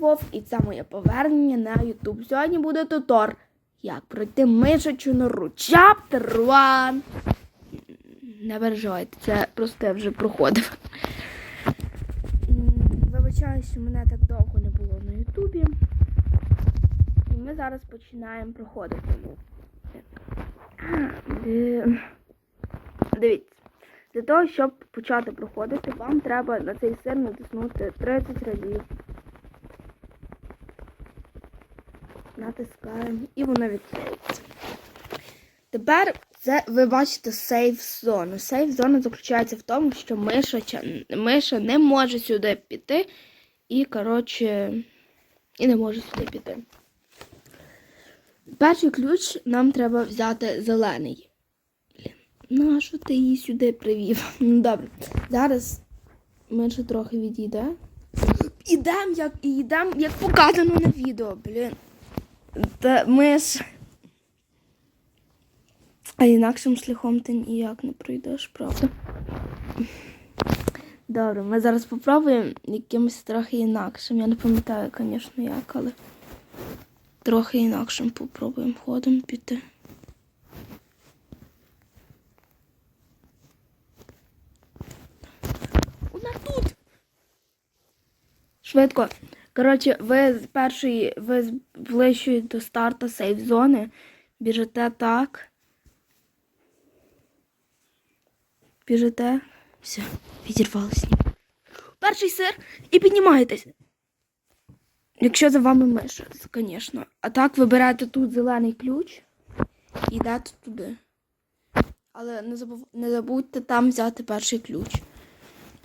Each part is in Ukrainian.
Вов, і це моє повернення на YouTube. Сьогодні буде тутор. Як пройти мишачу нору. Chapter 1. Не переживайте, це просто я вже проходив. Вибачаю, що мене так довго не було на Ютубі. І ми зараз починаємо проходити. Дивіться. Для того, щоб почати проходити, вам треба на цей сир натиснути 30 разів. Натискаємо і воно відкриється. Тепер це ви бачите сейф зону. Сейф зона заключається в тому, що миша, миша не може сюди піти і, коротше, і не може сюди піти. Перший ключ нам треба взяти зелений. Блін, ну а що ти її сюди привів? Ну добре. Зараз миша трохи відійде. Ідем, як і як показано на відео, блін. Та ми ж. А інакшим шляхом ти ніяк не пройдеш, правда? Добре, ми зараз попробуємо якимось трохи інакшим. Я не пам'ятаю, звісно, як, але трохи інакшим попробуємо ходом піти. Вона тут! Швидко. Коротше, ви з першої, ви ближчої до старту сейф зони біжите так. Біжите. Все, відірвалися. Перший сир і піднімаєтесь. Якщо за вами миша, звісно. А так вибираєте тут зелений ключ і йдете туди. Але не забудьте там взяти перший ключ.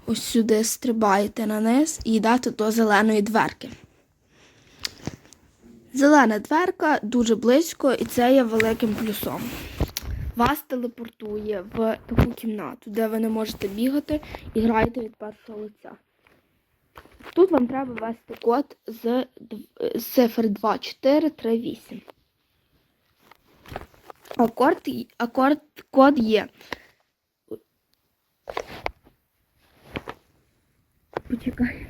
Ось сюди стрибаєте на низ і йдете до зеленої дверки. Зелена дверка дуже близько, і це є великим плюсом. Вас телепортує в таку кімнату, де ви не можете бігати і граєте від першого лиця. Тут вам треба ввести код з, цифр 2, 4, 3, 8. А код, а код, код є. Почекай.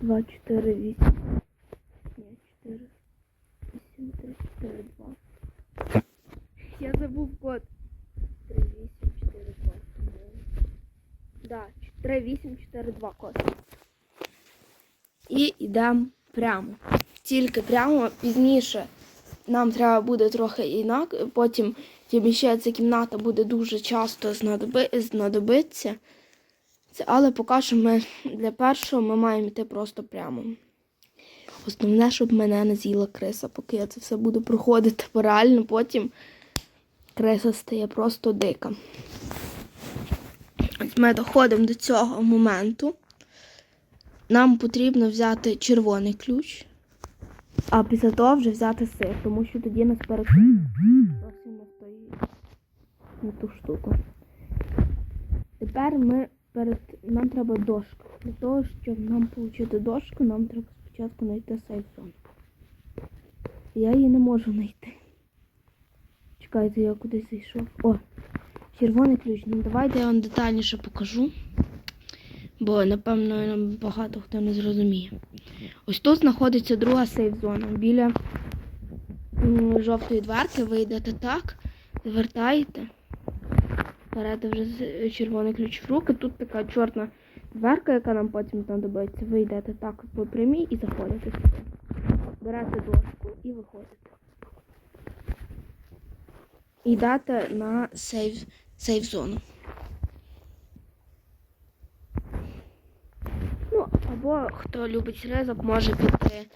2, 4, 8. Ні, 4, 8, 3, 4, 2. Я забув код. 3, 8, 4, 2. Да, 3, 8, 4, 2 код. І йдемо прямо. Тільки прямо пізніше нам треба буде трохи інак, потім тим ще ця кімната буде дуже часто знадоби... знадобиться. Це, але поки що ми для першого ми маємо йти просто прямо. Основне, щоб мене не з'їла криса, поки я це все буду проходити, реально потім криса стає просто дика. Ось Ми доходимо до цього моменту. Нам потрібно взяти червоний ключ, а після того вже взяти сир, тому що тоді нас перекинуть зовсім на ту штуку. Тепер ми перед нам треба дошка. Для того, щоб нам отримати дошку, нам треба спочатку знайти сейф зону. Я її не можу знайти. Чекайте, я кудись зайшов. О, червоний ключ. Ну давайте я вам детальніше покажу. Бо, напевно, багато хто не зрозуміє. Ось тут знаходиться друга сейф зона. Біля жовтої дверки ви йдете так, звертаєте. Берете вже з- червоний ключ в руки. Тут така чорна дверка, яка нам потім знадобиться. Ви йдете так по прямій і заходите сюди. Берете дошку і виходите. І йдете на сейф, сейф зону. Ну, або хто любить ризик, може піти,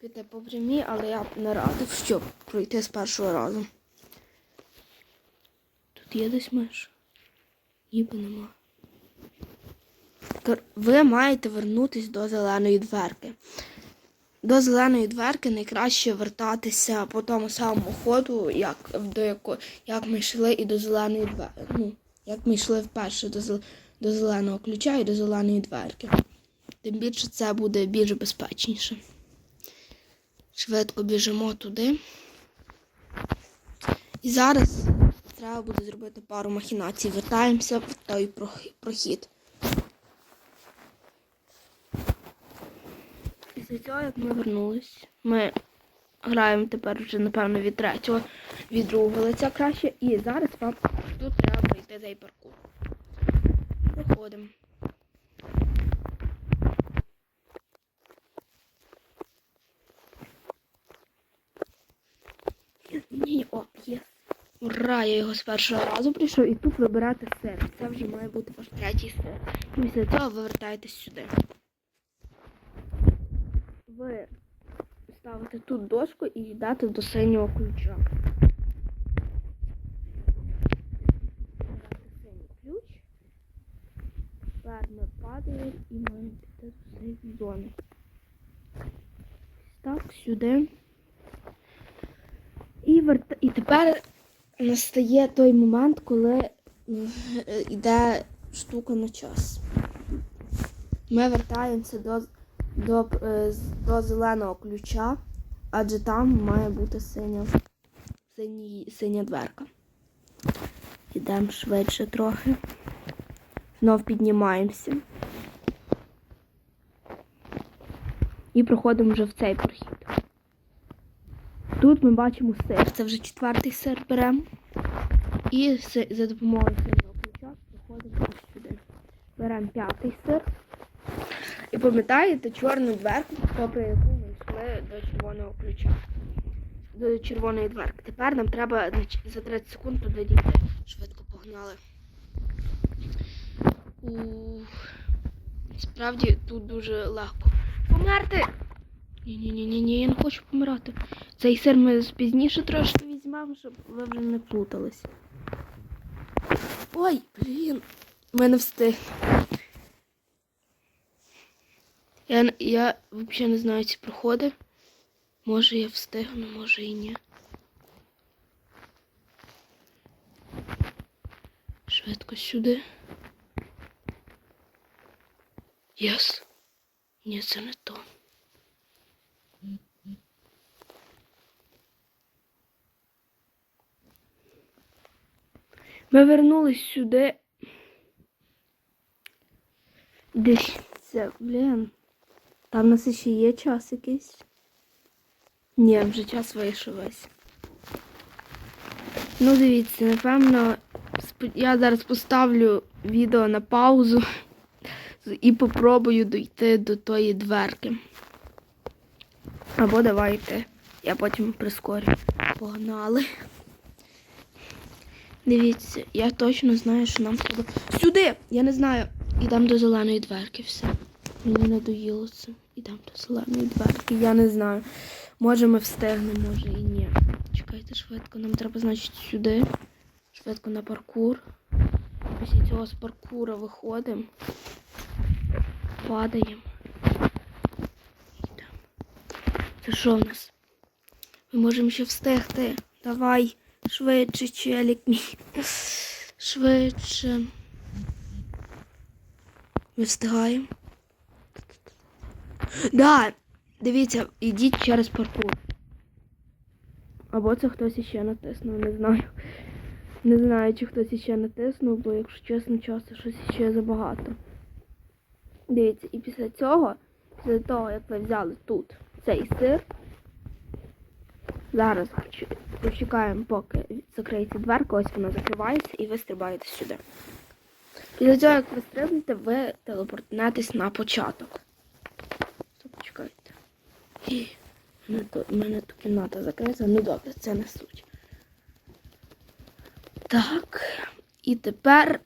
піти по прямій, але я б не радив, щоб пройти з першого разу. Тут є десь миш. Ніби нема. Ви маєте вернутись до зеленої дверки. До зеленої дверки найкраще вертатися по тому самому ходу, як, до яко, як ми йшли і до зеленої дверки. Ну, як ми йшли вперше до, зел- до зеленого ключа і до зеленої дверки. Тим більше це буде більш безпечніше. Швидко біжимо туди. І зараз треба буде зробити пару махінацій. Вертаємося в той прох- прохід. Після цього, як ми вернулись, ми граємо тепер вже, напевно, від третього, від другого лиця краще. І зараз вам тут треба пройти цей паркур. Проходимо. Ні, о, є. Ура, я його з першого разу прийшов і тут вибирати сир. Це вже має бути ваш третій сир. І після цього ви вертаєтесь сюди. Ви ставите тут дошку і йдете до синього ключа. Синій ключ. Тепер ми падаємо і маємо піти до цієї зони. Так, сюди. І, верта... і тепер настає той момент, коли е, йде штука на час. Ми вертаємося до, до, е, до зеленого ключа, адже там має бути синя, синій, синя дверка. Йдемо швидше трохи. Знов піднімаємося. І проходимо вже в цей прохід. Тут ми бачимо сир. Це вже четвертий сир беремо. І за допомогою синього ключа проходимо сюди. Беремо п'ятий сир. І пам'ятаєте чорну дверку, попри яку ми йшли до червоного ключа. До червоної дверки. Тепер нам треба за 30 секунд туди. Швидко погнали. Ух. Справді тут дуже легко. Померти! Ні-ні-ні, ні, я не хочу помирати. Цей сир ми пізніше трошки візьмемо, щоб ви вже не плутались. Ой, блін, ми не встиг. Я, я взагалі не знаю ці проходи. Може я встигну, може і ні. Швидко сюди. Єс. Ні, це не то. Ми вернулись сюди. Дивіться, блін. Там у нас ще є час якийсь. Ні, вже час вийшов весь. Ну, дивіться, напевно, я зараз поставлю відео на паузу і попробую дійти до тої дверки. Або давайте. Я потім прискорю. Погнали. Дивіться, я точно знаю, що нам треба. Сюди! Я не знаю. Ідемо до зеленої дверки, все. Мені надоїло це. Ідемо до зеленої дверки. Я не знаю. Може ми встигнемо, може і ні. Чекайте швидко. Нам треба, значить, сюди. Швидко на паркур. Після цього з паркура виходимо. Падаємо. Йдемо. Це що в нас? Ми можемо ще встигти. Давай. Швидше, челік мій. Швидше. Ми встигаємо. Да, дивіться, ідіть через паркур. Або це хтось іще натиснув, не знаю. Не знаю, чи хтось іще натиснув, бо, якщо чесно, часу щось іще забагато. Дивіться, і після цього, після того, як ви взяли тут цей сир, зараз почекаємо, поки закриється дверка, ось вона закривається, і ви стрибаєте сюди. Після цього, як ви стрибнете, ви телепортнетесь на початок. Почекайте. Тут- мене тут кімната закрита. Ну добре, це не суть. Так. І тепер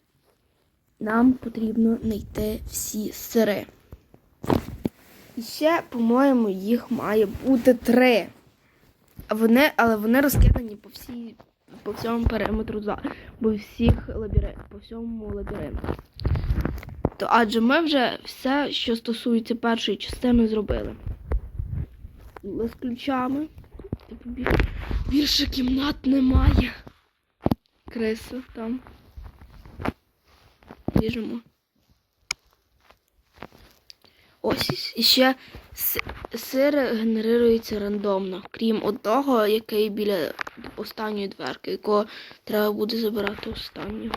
нам потрібно знайти всі сири. І ще, по-моєму, їх має бути три. Вони, але вони розкидані по всій, по всьому периметру за, по всіх лабірин, по всьому лабіринту. То адже ми вже все, що стосується першої частини, зробили. З ключами. Типу, бі- більше кімнат немає. Криса там. Біжимо. Ось і ще сир генерується рандомно, крім одного, який біля останньої дверки, якого треба буде забирати останнього.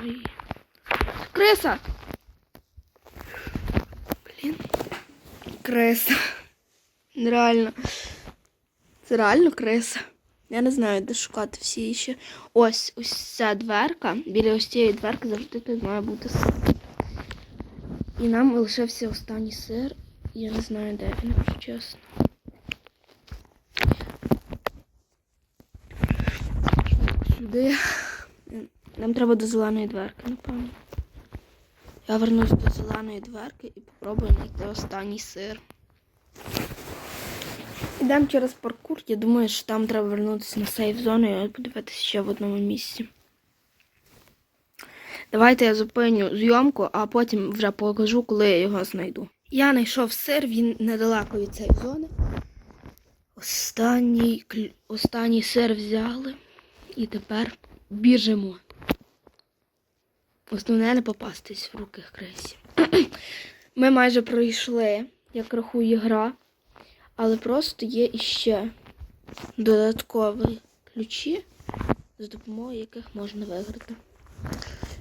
Криса! Блін. Криса. Реально. Це реально криса. Я не знаю, де шукати всі ще. Ось ось ця дверка. Біля ось цієї дверки завжди тут має бути сир. І нам лишився останній сир. Я не знаю, де він, якщо чесно. Сюди. Нам треба до зеленої дверки, напевно. Я вернусь до зеленої дверки і попробую знайти останній сир. Йдемо через паркур. Я думаю, що там треба вернутися на сейф зону і подивитися ще в одному місці. Давайте я зупиню зйомку, а потім вже покажу, коли я його знайду. Я знайшов сир, він недалеко від цієї зони. Останній, останній сир взяли і тепер біжимо. Основне не попастись в руки крисі. Ми майже пройшли, як рахує гра, але просто є іще додаткові ключі, за допомогою яких можна виграти.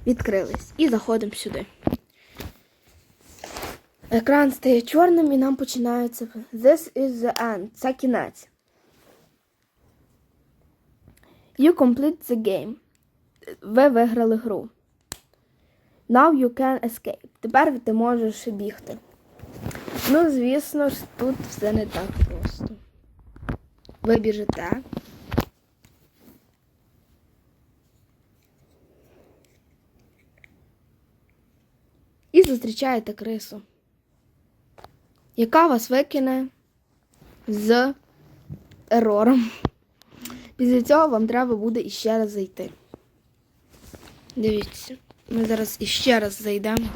Відкрились і заходимо сюди. Екран стає чорним і нам починається This is the end. Це кінець. You complete the game. Ви виграли гру. Now you can escape. Тепер ти можеш бігти. Ну, звісно ж, тут все не так просто. Ви біжите. І зустрічаєте крису, яка вас викине з ерором. Після цього вам треба буде іще раз зайти. Дивіться, ми зараз іще раз зайдемо.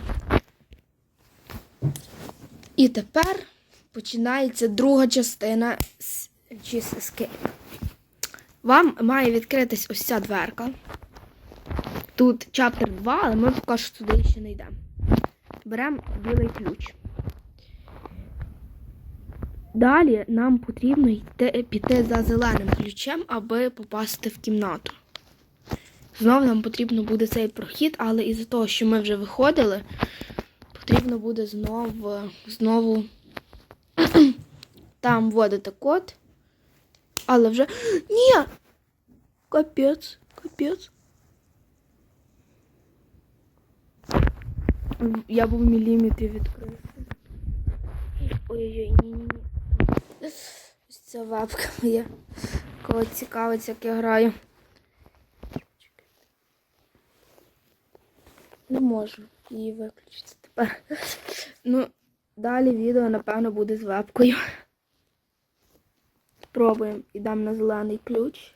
І тепер починається друга частина Escape. Вам має відкритись ось ця дверка. Тут чаптер 2, але ми поки що туди ще не йдемо. Беремо білий ключ. Далі нам потрібно йти, піти за зеленим ключем, аби попасти в кімнату. Знову нам потрібно буде цей прохід, але із-за того, що ми вже виходили, потрібно буде знову, знову там вводити код. Але вже. Ні! Капець, капець. Я був в міліметрі відкрив. Ой-ой-ой, ні-ні-ні. Ось ця вебка моя. Кого цікавить, як я граю. Не можу її виключити тепер. Ну, далі відео, напевно, буде з вебкою. Спробуємо. Ідемо на зелений ключ.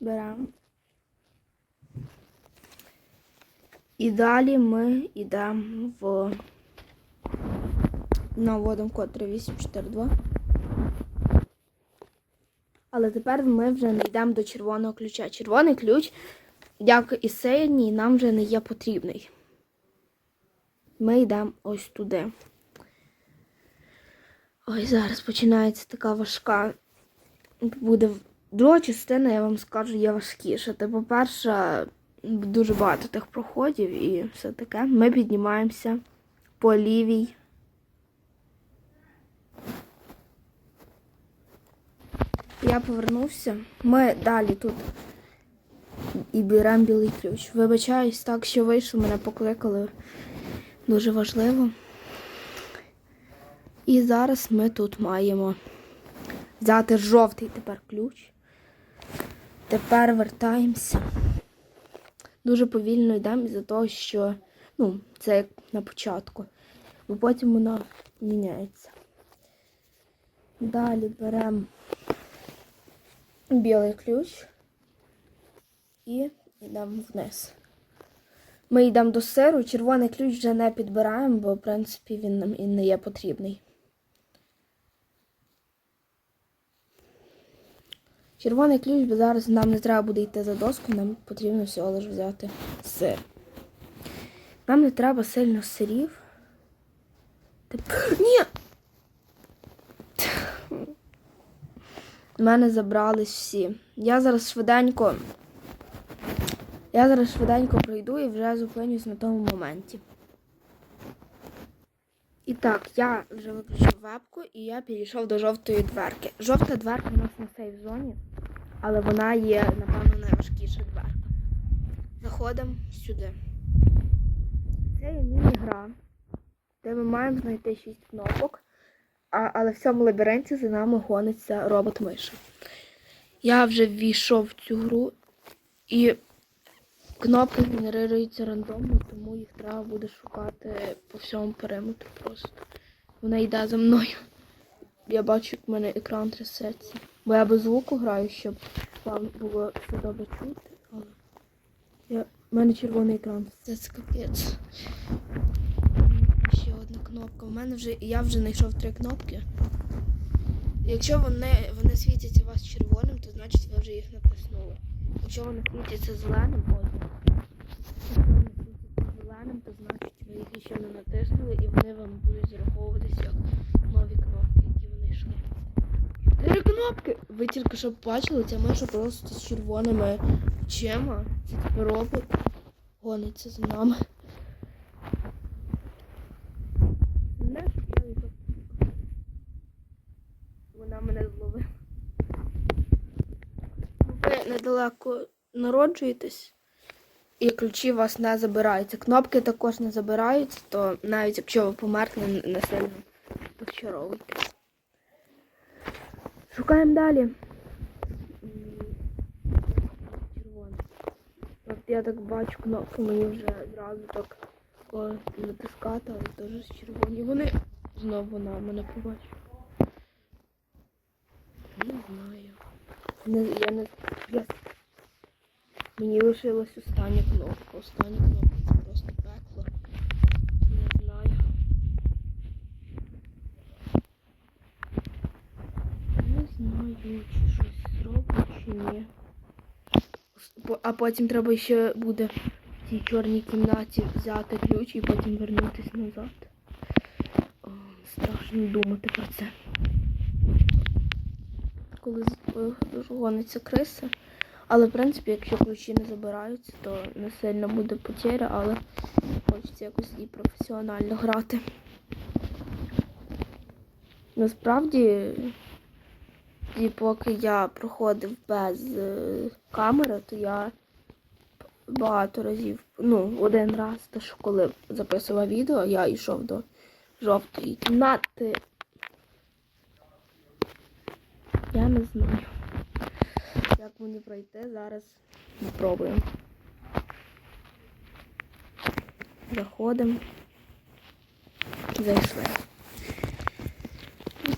Беремо. І далі ми йдемо в наводимо код 3842. Але тепер ми вже не йдемо до червоного ключа. Червоний ключ, як і синій, нам вже не є потрібний. Ми йдемо ось туди. Ой, зараз починається така важка. Буде друга частина, я вам скажу, є важкіша. Та, по-перше, дуже багато тих проходів і все таке. Ми піднімаємося по лівій. Я повернувся. Ми далі тут і беремо білий ключ. Вибачаюсь, так що вийшло, мене покликали. Дуже важливо. І зараз ми тут маємо взяти жовтий тепер ключ. Тепер вертаємося. Дуже повільно йдемо із-за того, що ну, це як на початку. Бо потім воно міняється. Далі беремо білий ключ і йдемо вниз. Ми йдемо до сиру, червоний ключ вже не підбираємо, бо, в принципі, він нам і не є потрібний. Червоний ключ, бо зараз нам не треба буде йти за доску, нам потрібно всього лише взяти сир. Нам не треба сильно сирів. Теп- Ні! У мене забрались всі. Я зараз швиденько. Я зараз швиденько пройду і вже зупинюсь на тому моменті. І так, я вже виключив вебку і я підійшов до жовтої дверки. Жовта дверка у нас на сейф зоні, але вона є, напевно, найважкіша дверка. Заходимо сюди. Це є міні-гра, де ми маємо знайти 6 кнопок, а, але в цьому лабіринті за нами гониться робот миша. Я вже ввійшов в цю гру і кнопки генеруються рандомно, тому їх треба буде шукати по всьому периметру просто. Вона йде за мною. Я бачу, як в мене екран трясеться. Бо я без звуку граю, щоб вам було все добре чути. Але я... в мене червоний екран. Це капець. Кнопка. У мене вже я вже знайшов три кнопки. Якщо вони, вони світяться у вас червоним, то значить ви вже їх натиснули. Якщо вони світяться зеленим, ой. Якщо вони світяться зеленим, то значить ви їх ще не натиснули і вони вам будуть зараховуватися як нові кнопки, які вони йшли. Чотири кнопки! Ви тільки що бачили, ця миша просто з червоними очима. Це робот гониться за нами. Не, щоб я не так- Вона мене зловила. Ви народжуєтесь, і ключі у вас не забираються. Кнопки також не забираються, то навіть якщо ви померли, не сильно розчаровуйтесь. Шукаємо далі. От я так бачу кнопку, мені вже одразу так натискати, але теж червоні. Вони знову вона мене побачила. Не знаю. Я не. Я... Мені лишилась остання кнопка. Остання кнопка це просто пекло. Не знаю. Не знаю, чи щось зроблю, чи ні. А потім треба ще буде в цій чорній кімнаті взяти ключ і потім вернутися назад. О, страшно думати про це. Коли е, гониться криса. Але в принципі, якщо ключі не забираються, то не сильно буде потеря, але хочеться якось і професіонально грати. Насправді, і поки я проходив без е, камери, то я багато разів, ну, один раз, те, що коли записував відео, я йшов до жовтої кімнати. Я не знаю. Як пройти, зараз спробуємо. Заходимо. Зайшли.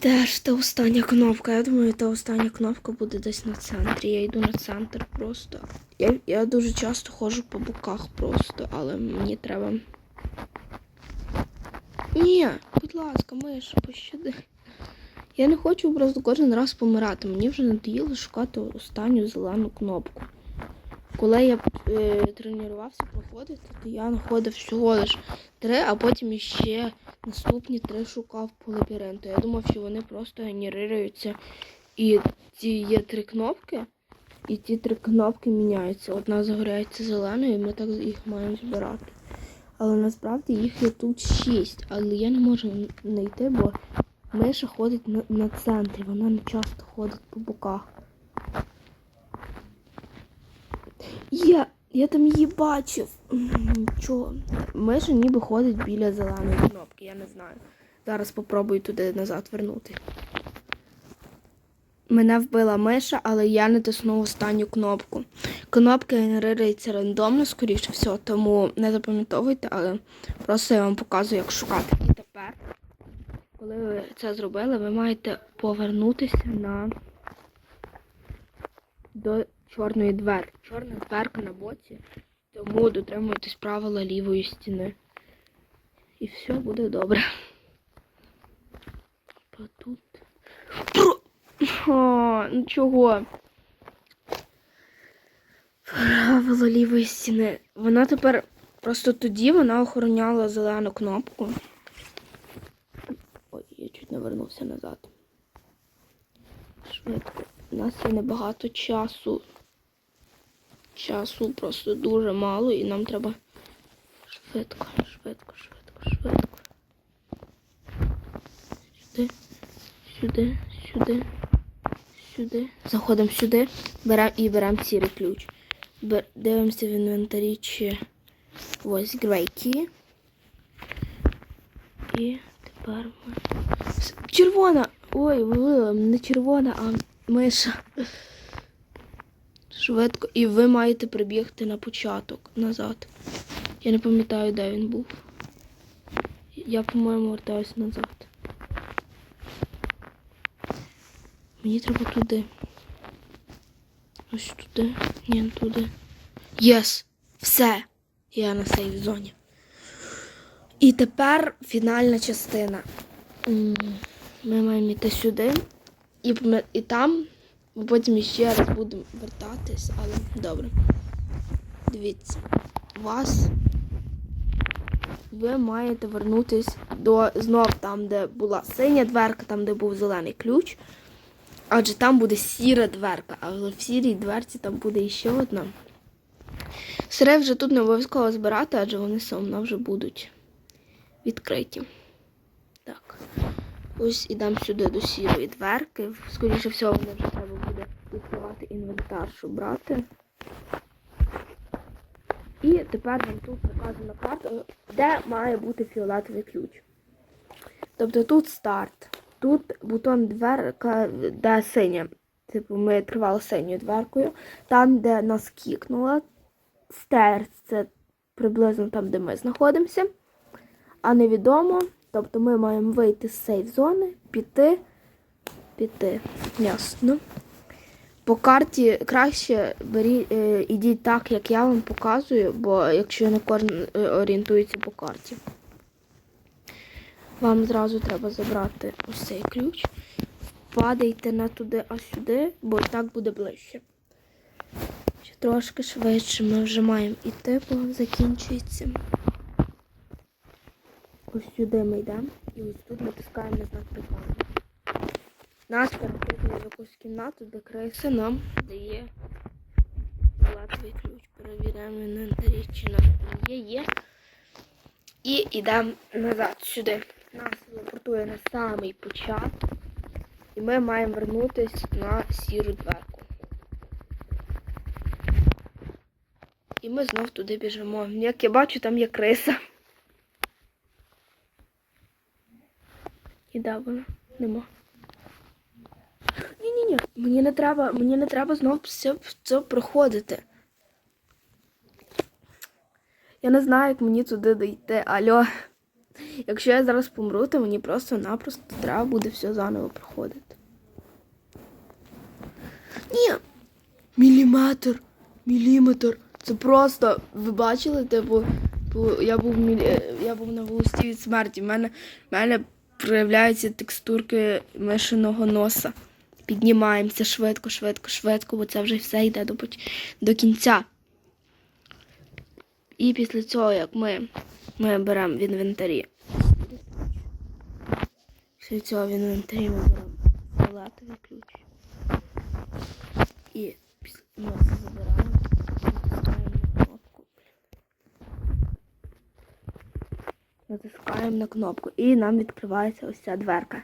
Де ж та остання кнопка? Я думаю, та остання кнопка буде десь на центрі. Я йду на центр просто. Я, я дуже часто ходжу по боках просто, але мені треба. Ні, будь ласка, Миша, пощади. Я не хочу просто кожен раз помирати. Мені вже надоїло шукати останню зелену кнопку. Коли я е, тренувався проходити, то я знаходив всього лиш три, а потім ще наступні три шукав по лабіринту. Я думав, що вони просто генеруються. І ці є три кнопки, і ті три кнопки міняються. Одна загоряється зеленою, і ми так їх маємо збирати. Але насправді їх є тут шість, але я не можу знайти, бо Миша ходить на, на центрі, вона не часто ходить по боках. Я, я там її бачив. М, Нічого. Миша ніби ходить біля зеленої кнопки, я не знаю. Зараз попробую туди назад вернути. Мене вбила миша, але я не тиснув останню кнопку. Кнопка генерується рандомно, скоріше всього, тому не запам'ятовуйте, але просто я вам показую, як шукати. І тепер, коли ви це зробили, ви маєте повернутися на до чорної дверки. Чорна дверка на боці, тому дотримуйтесь правила лівої стіни. І все буде добре. Тут. О, ну чого? Правило лівої стіни. Вона тепер просто тоді вона охороняла зелену кнопку. Не вернувся назад. Швидко. У нас є небагато часу. Часу просто дуже мало і нам треба швидко, швидко, швидко, швидко. сюди, сюди, сюди, сюди. Заходимо сюди, беремо і беремо сірий ключ. Бер- Дивимося в інвентарі, чи ось грейкі. І тепер Червона! Ой, не червона, а миша. Швидко. І ви маєте прибігти на початок назад. Я не пам'ятаю, де він був. Я, по-моєму, вертаюся назад. Мені треба туди. Ось туди. Ні, туди. Єс! Все! Я на сейф зоні. І тепер фінальна частина. Ми маємо йти сюди. І, і там ми потім ще раз будемо вертатись, але добре. Дивіться, вас ви маєте вернутись до знов там, де була синя дверка, там, де був зелений ключ. Адже там буде сіра дверка, але в сірій дверці там буде іще одна. Сире вже тут не обов'язково збирати, адже вони все одно вже будуть відкриті. Так. Ось ідемо сюди до сірої дверки. Скоріше всього, мені вже треба буде відкривати інвентар, щоб брати. І тепер нам тут показана карта, де має бути фіолетовий ключ. Тобто тут старт, тут бутон дверка, де синя. Типу, ми відкривали синьою дверкою. Там, де нас кікнуло, стерц це приблизно там, де ми знаходимося. А невідомо. Тобто ми маємо вийти з сейф зони, піти, піти. Ясно. По карті краще бері, е, ідіть так, як я вам показую, бо якщо не кожен е, орієнтується по карті. Вам зразу треба забрати ось цей ключ. Падайте не туди, а сюди, бо так буде ближче. Ще трошки швидше ми вже маємо іти, бо закінчується. Ось сюди ми йдемо і ось тут натискаємо на знак прикладу. Нас перекидує в якусь кімнату, де криса нам дає фіолетовий ключ. Перевіряємо інвентарі, чи нам є, є. І йдемо назад сюди. Нас телепортує на самий початок. І ми маємо вернутися на сіру дверку. І ми знов туди біжимо. Як я бачу, там є криса. І вона? Нема. Ні-ні-ні, мені не треба, мені не треба знов все це проходити. Я не знаю, як мені туди дійти. Алло. Якщо я зараз помру, то мені просто-напросто треба буде все заново проходити. Ні. Міліметр. Міліметр. Це просто. Ви бачили, типу, я був мілі... я був на волості від смерті. В мене, мене проявляються текстурки мишиного носа. Піднімаємося швидко, швидко, швидко, бо це вже все йде до, до кінця. І після цього, як ми, ми беремо в інвентарі. Після цього в інвентарі ми беремо фіолетовий ключ. І після ми це забираємо, натискаємо на кнопку. Натискаємо на кнопку і нам відкривається ось ця дверка.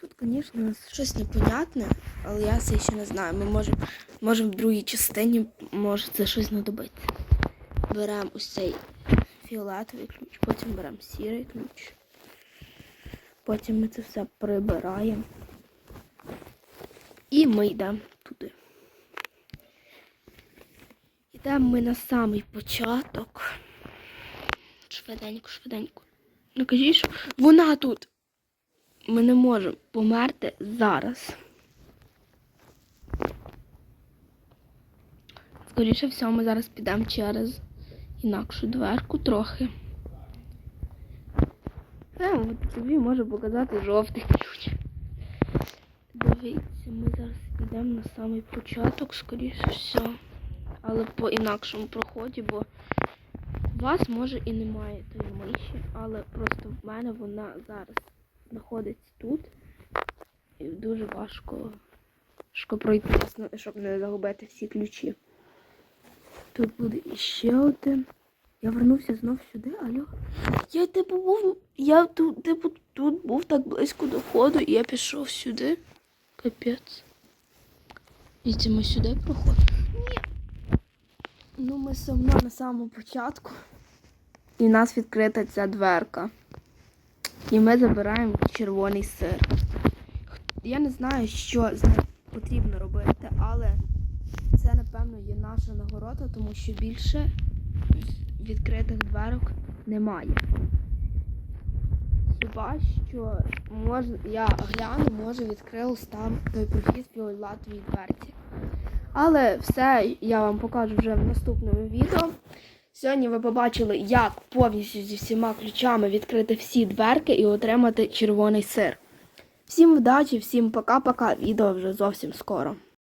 Тут, звісно, у нас щось непонятне, але я це ще не знаю. Ми можемо можемо в другій частині, може це щось знадобиться. Беремо ось цей фіолетовий ключ, потім беремо сірий ключ. Потім ми це все прибираємо. І ми йдемо туди. Йдемо ми на самий початок. Швиденько, швиденько. Ну кажіть, що вона тут. Ми не можемо померти зараз. Скоріше всього, ми зараз підемо через інакшу дверку трохи. Це от тобі може показати жовтий ключ. Дивіться, ми зараз йдемо на самий початок, скоріше всього. Але по інакшому проході, бо вас може і немає тої миші, але просто в мене вона зараз знаходиться тут. І дуже важко, важко пройти, щоб не загубити всі ключі. Тут буде іще один. Я вернувся знов сюди, алло. Я типу був. Я тут, типу, тут був так близько до входу, і я пішов сюди. Капець. Вітимо сюди проходимо. Ну, ми все одно на самому початку. І в нас відкрита ця дверка. І ми забираємо червоний сир. Я не знаю, що з ним потрібно робити, але це, напевно, є наша нагорода, тому що більше відкритих дверок немає. Хіба що може, я гляну, може відкрилось там той прохід в фіолетовій дверці. Але все я вам покажу вже в наступному відео. Сьогодні ви побачили, як повністю зі всіма ключами відкрити всі дверки і отримати червоний сир. Всім вдачі, всім пока-пока. Відео вже зовсім скоро.